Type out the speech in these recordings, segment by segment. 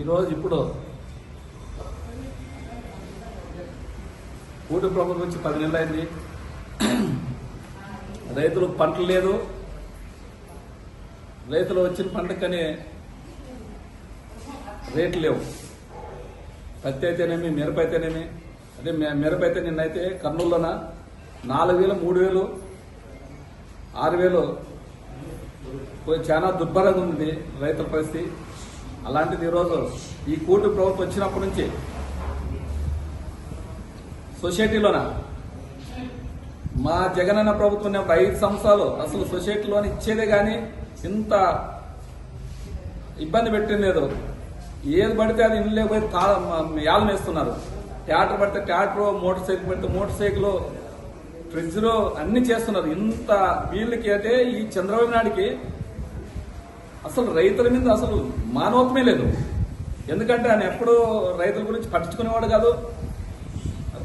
ఈరోజు ఇప్పుడు కూటి ప్రభుత్వం వచ్చి పది నెలలు అయింది. రైతులకు పంటలు లేదు. రైతులు వచ్చిన పంటకనే రేట్లు లేవు. పత్తి అయితేనేమి మిరప అయితేనేమి అదే మిరప అయితే నిన్నైతే కర్నూలులోన నాలుగు వేలు మూడు వేలు ఆరు వేలు. చాలా దుర్భరంగా ఉంది రైతుల పరిస్థితి. అలాంటిది ఈరోజు ఈ కూటు ప్రభుత్వం వచ్చినప్పటి నుంచి సొసైటీలోన? మా జగనన్న ప్రభుత్వం ఒక ఐదు సంవత్సరాలు అసలు సొసైటీలోని ఇచ్చేదే కానీ ఇంత ఇబ్బంది పెట్టలేదు ఏది పడితే అది ఇల్లు లేకపోతే తా- యాలం వేస్తున్నారు. ట్రాక్టర్ పడితే ట్రాక్టర్ మోటార్ సైకిల్ పడితే మోటార్ సైకిల్ ఫ్రిడ్జ్లో అన్ని చేస్తున్నారు. ఇంత వీళ్ళకి అయితే ఈ చంద్రబాబు నాయుడికి అసలు రైతుల మీద అసలు మానవత్వమే లేదు. ఎందుకంటే ఆయన ఎప్పుడూ రైతుల గురించి పట్టించుకునేవాడు కాదు.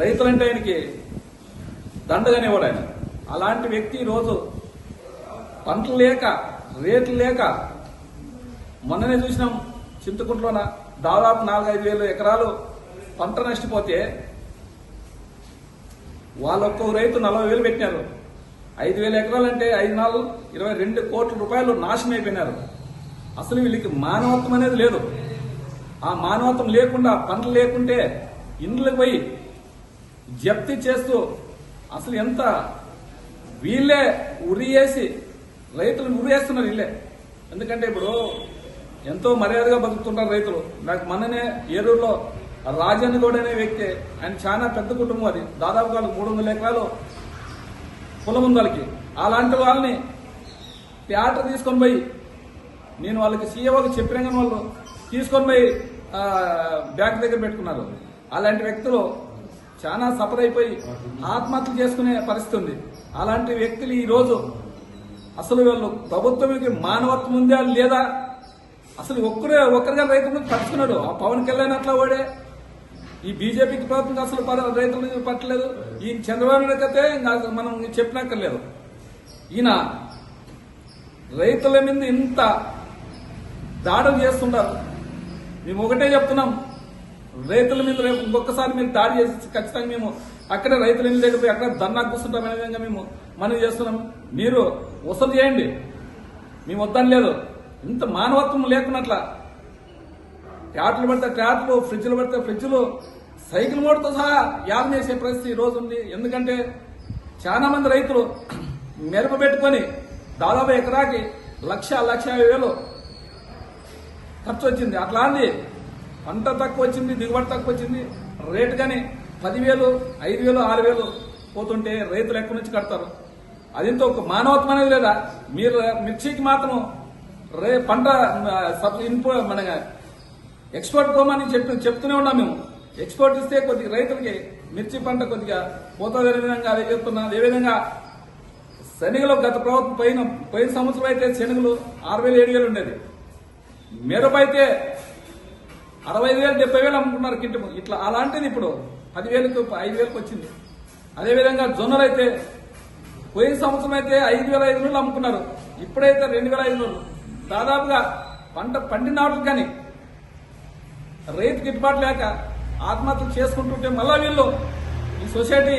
రైతులంటే ఆయనకి దండగానేవాడు ఆయన. అలాంటి వ్యక్తి ఈరోజు పంటలు లేక రేట్లు లేక మొన్ననే చూసినాం చింతకుంట్లోన దాదాపు నాలుగైదు వేల ఎకరాలు పంట నష్టపోతే వాళ్ళ ఒక్కో రైతు నలభై వేలు పెట్టినారు. ఐదు వేల ఎకరాలు అంటే ఐదు నాలుగు ఇరవై రెండు కోట్ల రూపాయలు నాశనం అయిపోయినారు. అసలు వీళ్ళకి మానవత్వం అనేది లేదు. ఆ మానవత్వం లేకుండా పంటలు లేకుంటే ఇండ్లకు పోయి జప్తి చేస్తూ అసలు ఎంత వీళ్ళే ఉరియేసి రైతులను ఉరియేస్తున్నారు వీళ్ళే. ఎందుకంటే ఇప్పుడు ఎంతో మర్యాదగా బతుకుతుంటారు రైతులు. నాకు మొన్ననే ఏలూరులో రాజన్ గౌడ్ అనే వ్యక్తి ఆయన చాలా పెద్ద కుటుంబం అది. దాదాపు వాళ్ళకి మూడు వందల ఎకరాలు పొలం ఉంది వాళ్ళకి. అలాంటి వాళ్ళని ప్యాట తీసుకొని పోయి నేను వాళ్ళకి సీఏఓకి చెప్పిన కానీ వాళ్ళు తీసుకొని పోయి బ్యాంక్ దగ్గర పెట్టుకున్నారు. అలాంటి వ్యక్తులు చాలా సఫర్ ఆత్మహత్యలు చేసుకునే పరిస్థితి ఉంది. అలాంటి వ్యక్తులు ఈ రోజు అసలు వీళ్ళు ప్రభుత్వంకి మానవత్వం ఉందా లేదా? అసలు ఒక్కరే ఒక్కరిగా రైతులను పట్టుకున్నాడు ఆ పవన్ కళ్యాణ్ అట్లా వాడే. ఈ బీజేపీకి ప్రభుత్వం అసలు పర- రైతులను పట్టలేదు. ఈ చంద్రబాబు నాయుడు అయితే ఇంకా మనం చెప్పినక్కర్లేదు. ఈయన రైతుల మీద ఇంత దాడులు చేస్తుంటారు. మేము ఒకటే చెప్తున్నాం. రైతుల మీద రేపు ఇంకొకసారి మీరు దాడి చేసి ఖచ్చితంగా మేము అక్కడే రైతుల మీద లేకపోయి పోయి అక్కడ ధర్నా కూర్చుంటామనే విధంగా మేము మనం చేస్తున్నాం. మీరు వసూలు చేయండి. మేము వద్దని లేదు ఇంత మానవత్వం లేకున్నట్ల. ట్యాట్లు పడితే ట్యాట్లు ఫ్రిడ్జ్లు పడితే ఫ్రిడ్జ్లు. సైకిల్ మోడతో సహా యాగం చేసే పరిస్థితి ఈ రోజు ఉంది. ఎందుకంటే చాలా మంది రైతులు మెరుపు పెట్టుకొని దాదాపు ఎకరాకి లక్ష లక్ష యాభై వేలు ఖర్చు వచ్చింది అట్లాంటి పంట తక్కువ వచ్చింది దిగుబడి తక్కువ వచ్చింది రేటు కానీ పదివేలు ఐదు వేలు ఆరు వేలు పోతుంటే రైతులు ఎక్కడి నుంచి కడతారు? అదింత ఒక మానవత్వం అనేది లేదా? మీరు మిర్చికి మాత్రం రే పంట సబ్ ఇన్పో మన ఎక్స్పోర్ట్ పోమని చెప్పి చెప్తూనే ఉన్నాం మేము. ఎక్స్పోర్ట్ ఇస్తే కొద్దిగా రైతులకి మిర్చి పంట కొద్దిగా పోతుంది అనే విధంగా అదే చెప్తున్నా. అదేవిధంగా శనగలు గత ప్రభుత్వం పోయిన పోయిన సంవత్సరం అయితే శనగలు ఆరు వేలు ఏడు వేలు ఉండేది. మిరప అయితే అరవై ఐదు వేలు డెబ్బై వేలు అమ్ముకున్నారు కింటము ఇట్లా అలాంటిది ఇప్పుడు పదివేలకు ఐదు వేలకు వచ్చింది. అదేవిధంగా జొన్నలు అయితే పోయిన సంవత్సరం అయితే ఐదు వేల ఐదు వందలు అమ్ముకున్నారు. ఇప్పుడైతే రెండు వేల ఐదు వందలు దాదాపుగా పంట పండిన వాటికి కానీ రైతు గిట్టుబాటు లేక ఆత్మహత్యలు చేసుకుంటుంటే మళ్ళా వీళ్ళు ఈ సొసైటీ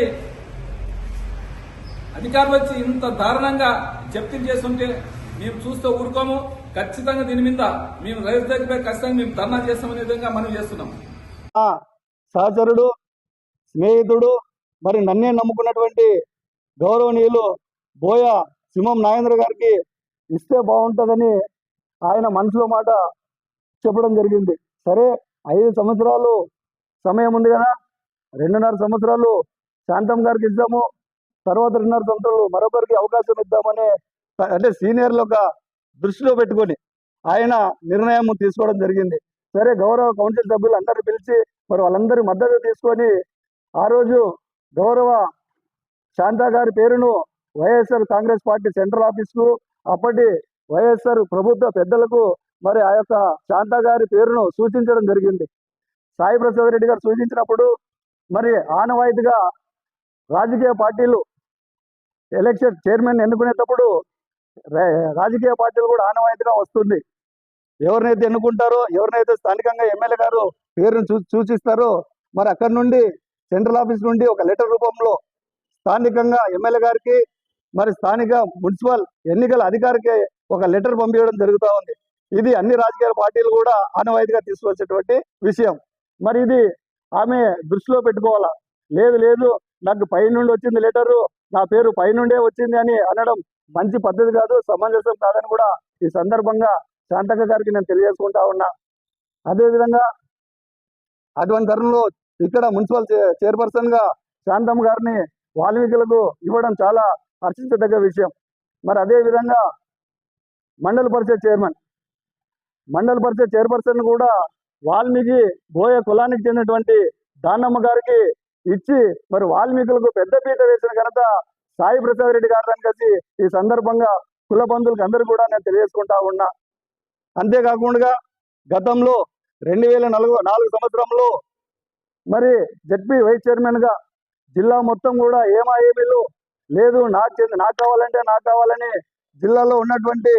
అధికారులు వచ్చి ఇంత దారుణంగా జప్తి చేస్తుంటే మేము చూస్తూ ఊరుకోము. ఖచ్చితంగా దీని మీద మేము రైతు దగ్గర ఖచ్చితంగా మేము ధర్నా చేస్తామనే విధంగా మనం చేస్తున్నాం. సహచరుడు స్నేహితుడు మరి నన్నే నమ్ముకున్నటువంటి గౌరవనీయులు బోయ సింహం నాగేంద్ర గారికి ఇస్తే బాగుంటుందని ఆయన మనసులో మాట చెప్పడం జరిగింది. సరే ఐదు సంవత్సరాలు సమయం ఉంది కదా రెండున్నర సంవత్సరాలు శాంతం గారికి ఇద్దాము తర్వాత రెండున్నర సంవత్సరాలు మరొకరికి అవకాశం ఇద్దామని అంటే సీనియర్లు ఒక దృష్టిలో పెట్టుకొని ఆయన నిర్ణయం తీసుకోవడం జరిగింది. సరే గౌరవ కౌన్సిల్ సభ్యులు అందరిని పిలిచి మరి వాళ్ళందరి మద్దతు తీసుకొని ఆ రోజు గౌరవ శాంతా గారి పేరును వైఎస్ఆర్ కాంగ్రెస్ పార్టీ సెంట్రల్ ఆఫీస్కు అప్పటి వైఎస్ఆర్ ప్రభుత్వ పెద్దలకు మరి ఆ యొక్క శాంతా గారి పేరును సూచించడం జరిగింది. సాయి ప్రసాద్ రెడ్డి గారు సూచించినప్పుడు మరి ఆనవాయితీగా రాజకీయ పార్టీలు ఎలక్షన్ చైర్మన్ ఎన్నుకునేటప్పుడు రాజకీయ పార్టీలు కూడా ఆనవాయితీగా వస్తుంది. ఎవరినైతే ఎన్నుకుంటారో ఎవరినైతే స్థానికంగా ఎమ్మెల్యే గారు పేరును చూ సూచిస్తారో మరి అక్కడి నుండి సెంట్రల్ ఆఫీస్ నుండి ఒక లెటర్ రూపంలో స్థానికంగా ఎమ్మెల్యే గారికి మరి స్థానిక మున్సిపల్ ఎన్నికల అధికారికి ఒక లెటర్ పంపించడం జరుగుతూ ఉంది. ఇది అన్ని రాజకీయ పార్టీలు కూడా ఆనవాయితీగా తీసుకొచ్చేటువంటి విషయం. మరి ఇది ఆమె దృష్టిలో పెట్టుకోవాలా? లేదు లేదు నాకు పై నుండి వచ్చింది లెటరు నా పేరు పై నుండే వచ్చింది అని అనడం మంచి పద్ధతి కాదు సమంజసం కాదని కూడా ఈ సందర్భంగా శాంతక్క గారికి నేను తెలియజేసుకుంటా ఉన్నా. అదేవిధంగా అటువంటి తరుణంలో ఇక్కడ మున్సిపల్ చైర్పర్సన్గా శాంతమ్మ గారిని వాల్మీకులకు ఇవ్వడం చాలా హర్షించదగ్గ విషయం. మరి అదే విధంగా మండల పరిషత్ చైర్మన్ మండల పరిషత్ చైర్పర్సన్ కూడా వాల్మీకి బోయ కులానికి చెందినటువంటి దానమ్మ గారికి ఇచ్చి మరి వాల్మీకులకు పెద్దపీట వేసిన ఘనత సాయి ప్రసాద్ రెడ్డి గారిని కలిసి ఈ సందర్భంగా కుల బంధువులకు అందరూ కూడా నేను తెలియజేసుకుంటా ఉన్నా. అంతేకాకుండా గతంలో రెండు వేల నాలుగు నాలుగు సంవత్సరంలో మరి జడ్పీ వైస్ చైర్మన్గా జిల్లా మొత్తం కూడా ఏమా ఏమీలు లేదు నాకు చెంది నాకు కావాలంటే నాకు కావాలని జిల్లాలో ఉన్నటువంటి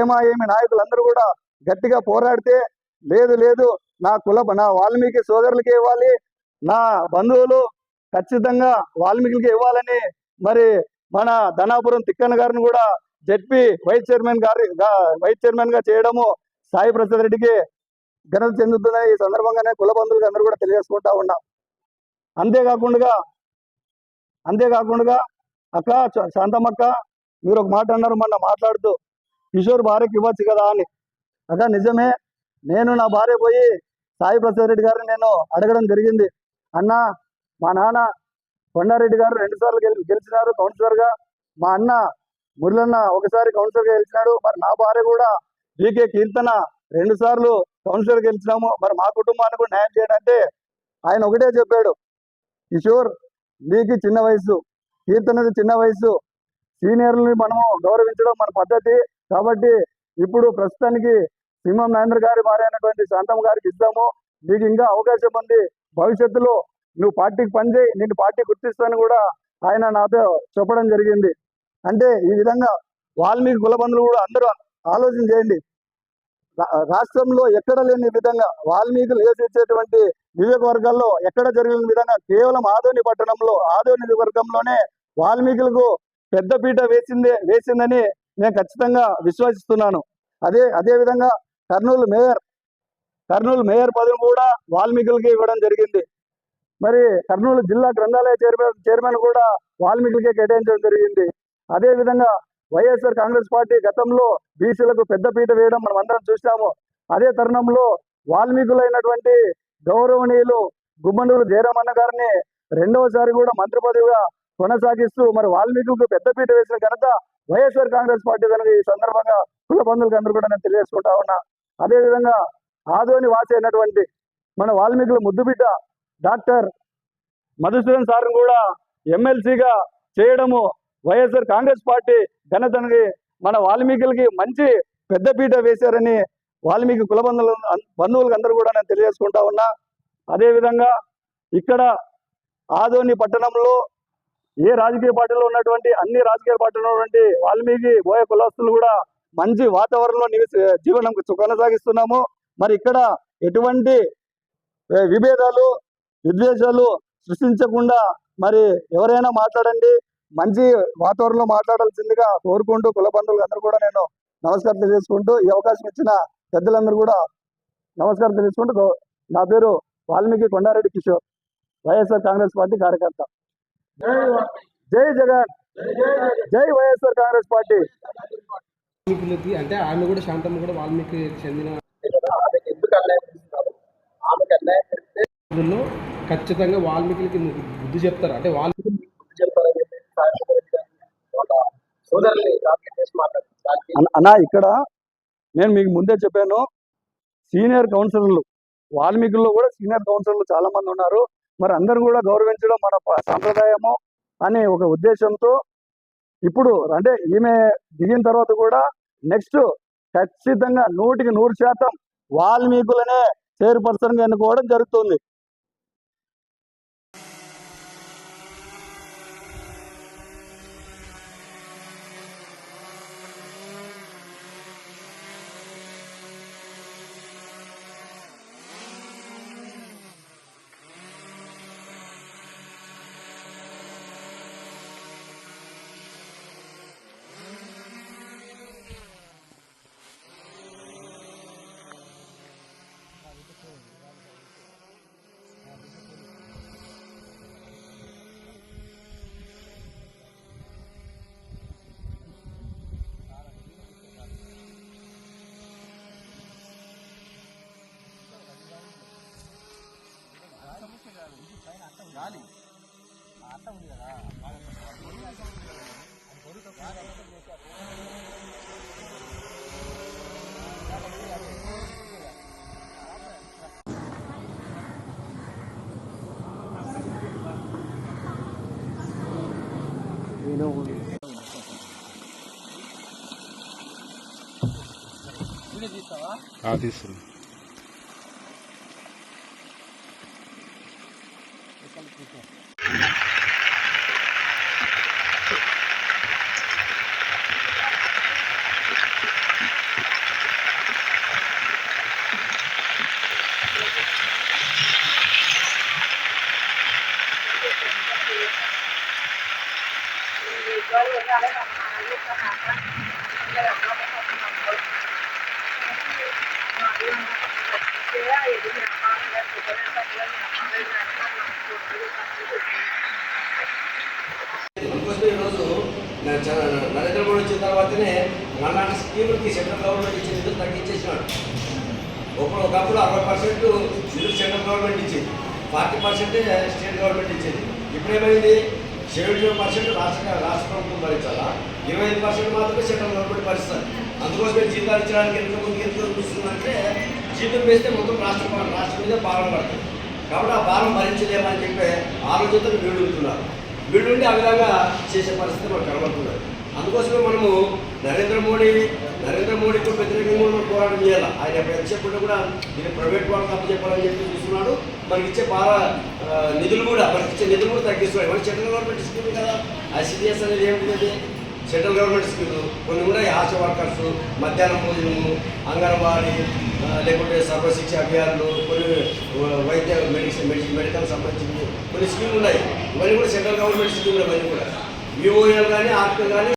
ఏమా ఏమి నాయకులందరూ కూడా గట్టిగా పోరాడితే లేదు లేదు నా కుల నా వాల్మీకి సోదరులకి ఇవ్వాలి నా బంధువులు ఖచ్చితంగా వాల్మీకి ఇవ్వాలని మరి మన ధనాపురం తిక్కన్న గారిని కూడా జడ్పీ వైస్ చైర్మన్ గారి వైస్ చైర్మన్గా చేయడము సాయి ప్రసాద్ రెడ్డికి ఘనత చెందుతుందని ఈ సందర్భంగానే కుల బంధువులకి అందరూ కూడా తెలియజేసుకుంటా ఉన్నాం. అంతేకాకుండా అంతేకాకుండా అక్క శా- శాంతమ్మక్క మీరు ఒక మాట అన్నారు మొన్న మాట్లాడుతూ కిషోర్ భార్యకి ఇవ్వచ్చు కదా అని. అక్క నిజమే. నేను నా భార్య పోయి సాయి ప్రసాద్ రెడ్డి గారిని నేను అడగడం జరిగింది. అన్న మా నాన్న కొండారెడ్డి గారు రెండు సార్లు గెలిచినారు. కౌన్సిలర్గా మా అన్న మురళన్న ఒకసారి కౌన్సిలర్గా గెలిచినాడు. మరి నా భార్య కూడా బీకే కీర్తన రెండు సార్లు కౌన్సిలర్ గెలిచినాము. మరి మా కుటుంబానికి కూడా న్యాయం చేయడంటే ఆయన ఒకటే చెప్పాడు. కిషోర్ నీకు చిన్న వయసు కీర్తనది చిన్న వయసు సీనియర్లని మనము గౌరవించడం మన పద్ధతి. కాబట్టి ఇప్పుడు ప్రస్తుతానికి సింహం నరేంద్ర గారి భార్య అయినటువంటి శాంతమ్మ గారికి ఇద్దాము నీకు ఇంకా అవకాశం ఉంది. భవిష్యత్తులో నువ్వు పార్టీకి పనిచేయి నేను పార్టీ గుర్తిస్తాను కూడా ఆయన నాతో చెప్పడం జరిగింది. అంటే ఈ విధంగా వాల్మీకి కులబంధులు కూడా అందరూ ఆలోచన చేయండి. రా- రాష్ట్రంలో ఎక్కడ లేని విధంగా వాల్మీకులు నివసించేటువంటి నియోజకవర్గాల్లో ఎక్కడ జరిగిన విధంగా కేవలం ఆదోని పట్టణంలో ఆదోని నియోజకవర్గంలోనే వాల్మీకులకు పెద్దపీట వేసిందే వేసిందని నేను ఖచ్చితంగా విశ్వసిస్తున్నాను. అదే అదే విధంగా కర్నూలు మేయర్ కర్నూలు మేయర్ పదవి కూడా వాల్మీకులకి ఇవ్వడం జరిగింది. మరి కర్నూలు జిల్లా గ్రంథాలయ చైర్మన్ చైర్మన్ కూడా వాల్మీకులకే కేటాయించడం జరిగింది. అదే విధంగా వైఎస్ఆర్ కాంగ్రెస్ పార్టీ గతంలో బీసీలకు పెద్దపీట వేయడం మనం అందరం చూసాము అదే తరుణంలో వాల్మీకులైనటువంటి గౌరవనీయులు గుమ్మనూరు జయరామన్న గారిని రెండవసారి కూడా మంత్రి పదవిగా కొనసాగిస్తూ మరి వాల్మీకులకు పెద్దపీట వేసిన ఘనత వైఎస్ఆర్ కాంగ్రెస్ పార్టీ దానికి ఈ సందర్భంగా కుల బంధువులకు అందరూ కూడా నేను తెలియజేసుకుంటా ఉన్నా. అదే విధంగా ఆదోని వాసి అయినటువంటి మన వాల్మీకుల ముద్దుబిడ్డ డాక్టర్ మధుసూదన్ సార్ కూడా ఎమ్మెల్సీగా చేయడము వైఎస్ఆర్ కాంగ్రెస్ పార్టీ ఘనతనికి మన వాల్మీకులకి మంచి పెద్దపీట వేశారని వాల్మీకి కుల బంధువులు బంధువులకు అందరూ కూడా నేను తెలియజేసుకుంటా ఉన్నా. అదే విధంగా ఇక్కడ ఆదోని పట్టణంలో ఏ రాజకీయ పార్టీలో ఉన్నటువంటి అన్ని రాజకీయ పార్టీలో ఉన్నటువంటి వాల్మీకి బోయ కులస్తులు కూడా మంచి వాతావరణంలో నివసి జీవనం కొనసాగిస్తున్నాము. మరి ఇక్కడ ఎటువంటి విభేదాలు విద్వేషాలు సృష్టించకుండా మరి ఎవరైనా మాట్లాడండి మంచి వాతావరణంలో మాట్లాడాల్సిందిగా కోరుకుంటూ కుల బంధువులు అందరూ కూడా నేను నమస్కారం తెలియజేసుకుంటూ ఈ అవకాశం ఇచ్చిన పెద్దలందరూ కూడా నమస్కారం తెలియజేసుకుంటూ నా పేరు వాల్మీకి కొండారెడ్డి కిషోర్ వైఎస్ఆర్ కాంగ్రెస్ పార్టీ కార్యకర్త. జై జగన్! జై వైఎస్ఆర్ కాంగ్రెస్ పార్టీ! అంటే ఆమె కూడా శాంతమ్మ కూడా వాల్మీకి చెందిన రోజుల్లో ఖచ్చితంగా వాల్మీకులకి మీకు బుద్ధి చెప్తారు. అంటే వాల్మీకి అన్న- అన్న ఇక్కడ నేను మీకు ముందే చెప్పాను సీనియర్ కౌన్సిలర్లు వాల్మీకుల్లో కూడా సీనియర్ కౌన్సిలర్లు చాలా మంది ఉన్నారు. మరి అందరూ కూడా గౌరవించడం మన సాంప్రదాయము అనే ఒక ఉద్దేశంతో ఇప్పుడు అంటే ఈమె దిగిన తర్వాత కూడా నెక్స్ట్ ఖచ్చితంగా నూటికి నూరు శాతం వాల్మీకులనే చైర్పర్సన్గా ఎన్నుకోవడం జరుగుతుంది. అందుకోసమే ఈరోజు నరేంద్ర మోడీ వచ్చిన తర్వాతనే మళ్ళాంటి స్కీములకి సెంట్రల్ గవర్నమెంట్ ఇచ్చే నిధులు తగ్గించేసినాడు. ఒకప్పుడు ఒకప్పుడు అరవై పర్సెంట్ నిధులు సెంట్రల్ గవర్నమెంట్ ఇచ్చింది. ఫార్టీ పర్సెంటే స్టేట్ గవర్నమెంట్ ఇచ్చింది. ఇప్పుడేమైంది? సెవెంటీ ఫైవ్ పర్సెంట్ రాష్ట్ర రాష్ట్ర ప్రభుత్వం భరించాలా? ఇరవై ఐదు పర్సెంట్ మాత్రమే సెంట్రల్ గవర్నమెంట్ భరిస్తుంది. అందుకోసమే జీతాలు ఇచ్చడానికి ఎంత ముందు ఎంత చూస్తుందంటే జీతం వేస్తే మొత్తం రాష్ట్ర రాష్ట్రం మీద భారం పడుతుంది. కాబట్టి ఆ భారం భరించలేమని చెప్పి ఆలోచనతో వీడుతున్నారు వీడుంటే ఆ విధంగా చేసే పరిస్థితి మనకు కనబడుతున్నది. అందుకోసమే మనము నరేంద్ర మోడీ నరేంద్ర మోడీకి వ్యతిరేకంగా మనం పోరాటం చేయాలి? ఆయన ఎప్పుడు ఎంతసేపు కూడా ఇది ప్రైవేట్ వాళ్ళకి అప్పు చెప్పాలని చెప్పి చూస్తున్నాడు. మనకి ఇచ్చే బాగా నిధులు కూడా మనకి ఇచ్చే నిధులు కూడా తగ్గిస్తున్నాడు మన సెంట్రల్ గవర్నమెంట్ స్కీమ్ కదా. ఐసిడిఎస్ అనేది ఏమిటి సెంట్రల్ గవర్నమెంట్ స్కీమ్. కొన్ని ఉన్నాయి ఆశ వర్కర్స్ మధ్యాహ్నం భోజనము అంగన్వాడీ లేకుంటే సర్వశిక్ష అభియాన్లు కొన్ని వైద్య మెడిసిన్ మెడిసిన్ మెడికల్ సంబంధించి కొన్ని స్కీమ్లు ఉన్నాయి. ఇవన్నీ కూడా సెంట్రల్ గవర్నమెంట్ స్కీములు ఇవన్నీ కూడా. విఓఎల్ కానీ ఆర్పిఎల్ కానీ